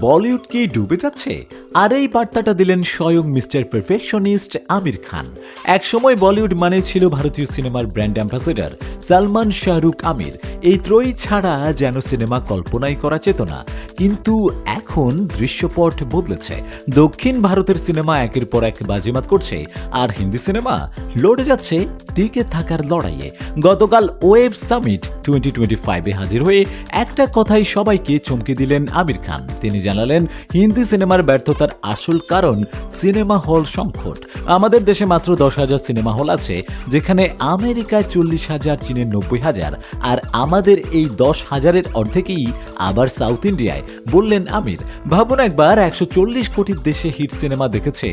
বলিউড কি ডুবে যাচ্ছে? আর এই বার্তাটা দিলেন স্বয়ং মিস্টার পারফেকশনিস্ট আমির খান। একসময় বলিউড মানে ছিল ভারতীয় সিনেমার ব্র্যান্ড অ্যাম্বাসেডর সালমান শাহরুখ আমির। এই ত্রয়ী ছাড়া যেন সিনেমা কল্পনাই করা যেত না। কিন্তু এখন দৃশ্যপট বদলেছে। দক্ষিণ ভারতের সিনেমা একের পর এক বাজিমাত করছে। আর হিন্দি সিনেমা লড়ে যাচ্ছে টিকে থাকার লড়াইয়ে গতকাল ওয়েব সামিট টোয়েন্টি টোয়েন্টি ফাইভে হাজির হয়ে একটা কথাই সবাইকে চমকে দিলেন আমির খান। তিনি জানালেন, হিন্দি সিনেমার ব্যর্থতার আসল কারণ সিনেমা হল সংকট। আমাদের দেশে মাত্র দশ হাজার সিনেমা হল আছে, যেখানে আমেরিকায় চল্লিশ হাজার চীনের নব্বই হাজার, আর আমাদের এই দশ হাজারের অর্ধেকই আবার সাউথ ইন্ডিয়ায়, বললেন আমির। ভাবুন একবার, একশো চল্লিশ কোটির দেশে হিট সিনেমা দেখেছে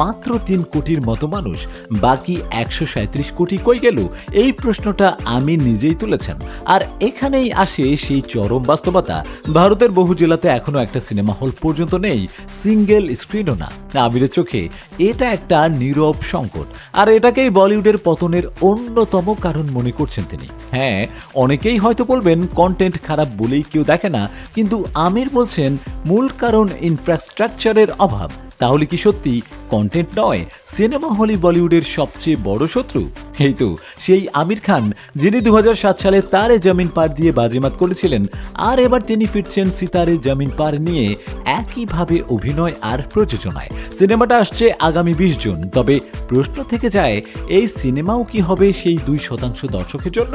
মাত্র তিন কোটির মতো মানুষ, বাকি একশো সাঁত্রিশ কোটি কই গেল? এই প্রশ্নটা আমি নিজেই তুলেছেন। আর এখানেই আসে সেই চরম বাস্তবতা। ভারতের বহু জেলাতে এখনও একটা সিনেমা হল পর্যন্ত নেই, সিঙ্গেল স্ক্রিনও না। আমিরের চোখে এটা একটা নীরব সংকট। আর এটাকেই বলিউডের পতনের অন্যতম কারণ মনে করছেন তিনি। হ্যাঁ অনেকেই হয়তো বলবেন কন্টেন্ট খারাপ বলেই কেউ দেখে না। কিন্তু আমির বলছেন, মূল কারণ ইনফ্রাস্ট্রাকচারের অভাব। তাহলে কি সত্যি কন্টেন্ট নয়? সিনেমা হলে বলিউডের সবচেয়ে বড় শত্রু? এই তো, সেই আমির খান, যিনি দু হাজার সাত সালে তারে জামিন পার দিয়ে বাজিমাত করেছিলেন, আর এবার তিনি ফিরছেন সিতারে জামিন পার নিয়ে একইভাবে অভিনয় আর প্রযোজনায়। সিনেমাটা আসছে আগামী বিশ জুন, তবে প্রশ্ন থেকে যায়, এই সিনেমাও কি হবে সেই দুই শতাংশ দর্শকের জন্য?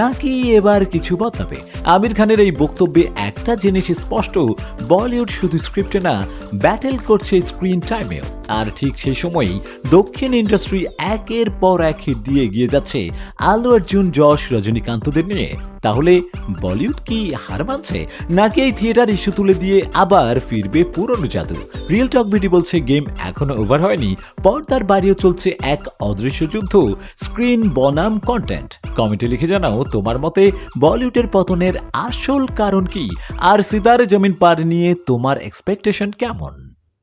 নাকি এবার কিছু বদলাবে? আমির খানের এই বক্তব্যে একটা জিনিস স্পষ্ট, বলিউড শুধু স্ক্রিপ্টে না, ব্যাটেল করছে স্ক্রিন টাইমেও। আর ঠিক সেই সময়ই দক্ষিণ ইন্ডাস্ট্রি একের পর এক হিট দিয়ে এগিয়ে যাচ্ছে আলু অর্জুন, যশ, রজনীকান্তদের নিয়ে। তাহলে বলিউড কি হার মানছে? নাকি এই থিয়েটার ইস্যু তুলে দিয়ে আবার ফিরবে পুরনো জাদু? রিয়েল টক বিটি বলছে, গেম এখনও ওভার হয়নি, পর্দার বাড়িও চলছে এক অদৃশ্য যুদ্ধ স্ক্রিন বনাম কন্টেন্ট কমেন্টে লিখে জানাও, তোমার মতে বলিউডের পতনের আসল কারণ কি? আর সিতারে জমিন পার নিয়ে তোমার এক্সপেকটেশন কেমন?